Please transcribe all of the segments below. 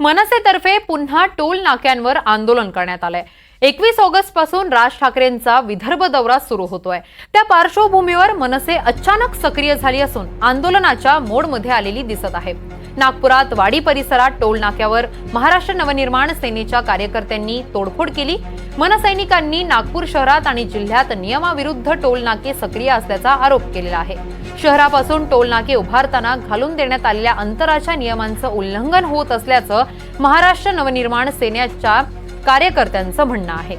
मनसेतर्फे पुन्हा टोल नाक्यांवर आंदोलन करण्यात आलंय. एकवीस ऑगस्टपासून राज ठाकरेंचा विदर्भ दौरा सुरू होतोय. त्या पार्श्वभूमीवर मनसे अचानक सक्रिय झाली असून आंदोलनाच्या मोडमध्ये आलेली दिसत आहे. नागपुरात वाडी परिसरात टोल नाक्यावर महाराष्ट्र नवनिर्माण सेनेच्या कार्यकर्त्यांनी तोडफोड केली. मनसैनिकांनी नागपूर शहरात आणि जिल्ह्यात नियमाविरुद्ध टोल नाके सक्रिय असल्याचा आरोप केलेला आहे. शहरापासून टोल नाके उभारताना घालून देण्यात आलेल्या अंतराच्या नियमांचं उल्लंघन होत असल्याचं महाराष्ट्र नवनिर्माण सेनेच्या कार्यकर्त्यांचं म्हणणं आहे.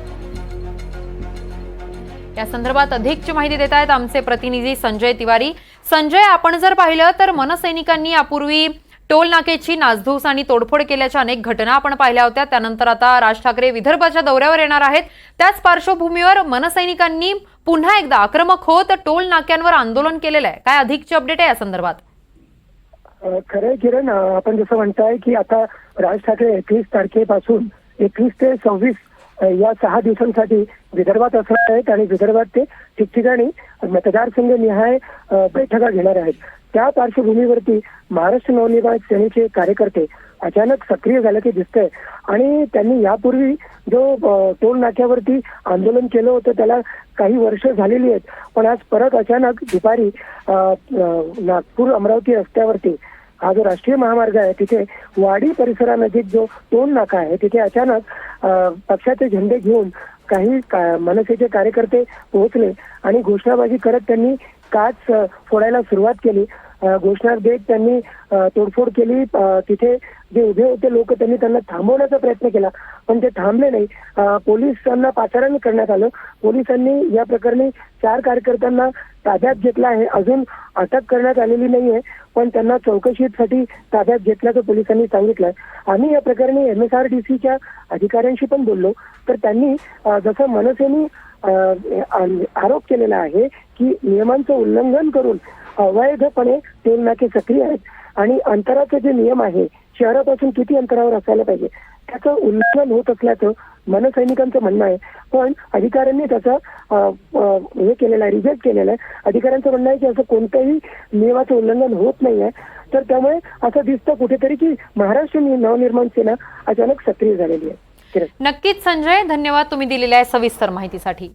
या संदर्भात अधिकची माहिती देत आहेत आमचे प्रतिनिधी संजय तिवारी. संजय आपण जर पाहिलं तर मनसैनिकांनी यापूर्वी टोल नाकेची नासधूस आणि तोडफोड केल्याच्या अनेक घटना आपण पाहिल्या होत्या. त्यानंतर आता राज ठाकरे विदर्भाच्या दौऱ्यावर येणार आहेत. त्याच पार्श्वभूमीवर मनसैनिकांनी पुन्हा एकदा आक्रमक होत टोल नाक्यांवर आंदोलन केलेलं आहे. काय अधिकची अपडेट आहे या संदर्भात? खरं खरंय किरण आपण जसं म्हणताय की आता राज ठाकरे एकवीस तारखेपासून एकवीस ते सव्वीस या सहा दिवसांसाठी विदर्भात असणार आहेत आणि विदर्भात ते ठिकठिकाणी मतदारसंघ निहाय बैठका घेणार आहेत. त्या पार्श्वभूमीवरती महाराष्ट्र नवनिर्माण सेनेचे कार्यकर्ते अचानक सक्रिय झाल्याचे दिसतंय. आणि त्यांनी यापूर्वी जो टोल नाक्यावरती आंदोलन केलं होतं त्याला काही वर्ष झालेली आहेत. पण आज परत अचानक दुपारी नागपूर अमरावती रस्त्यावरती हा जो राष्ट्रीय महामार्ग आहे तिथे वाडी परिसरानजीक जो टोल नाका आहे तिथे अचानक पक्षाचे झेंडे घेऊन काही का- मनसेचे कार्यकर्ते पोहोचले आणि घोषणाबाजी करत त्यांनी काच फोडायला सुरुवात केली. घोषणा देत त्यांनी तोडफोड केली. तिथे जे उभे होते लोक त्यांनी त्यांना थांबवण्याचा प्रयत्न केला. पण ते थांबले नाही. पोलिसांना पाचारण करण्यात आलं. पोलिसांनी या प्रकरणी चार कार्यकर्त्यांना ताब्यात घेतला आहे. अजून अटक करण्यात आलेली नाहीये पण त्यांना चौकशीसाठी ताब्यात घेतल्याचं पोलिसांनी सांगितलंय. आम्ही या प्रकरणी एम एस आर डी सीच्या अधिकाऱ्यांशी पण बोललो. तर त्यांनी जसं मनसेनी आरोप केलेला आहे की नियमांचं उल्लंघन करून अवैधपणे टोल नाके सक्रिय आहेत. आणि अंतराचे जे नियम आहे शहरापासून किती अंतरावर असायला पाहिजे? त्याचं उल्लंघन होत असल्याचं मनसैनिकांचं म्हणणं आहे. पण अधिकाऱ्यांनी त्याचा हे केलेलं आहे रिजेक्ट केलेलं आहे. अधिकाऱ्यांचं म्हणणं आहे की असं कोणत्याही नियमाचं उल्लंघन होत नाही आहे. तर त्यामुळे असं दिसतं कुठेतरी की महाराष्ट्र नवनिर्माण सेना अचानक सक्रिय झालेली आहे. नक्कीच संजय. धन्यवाद तुम्ही दिलेल्या सविस्तर माहितीसाठी.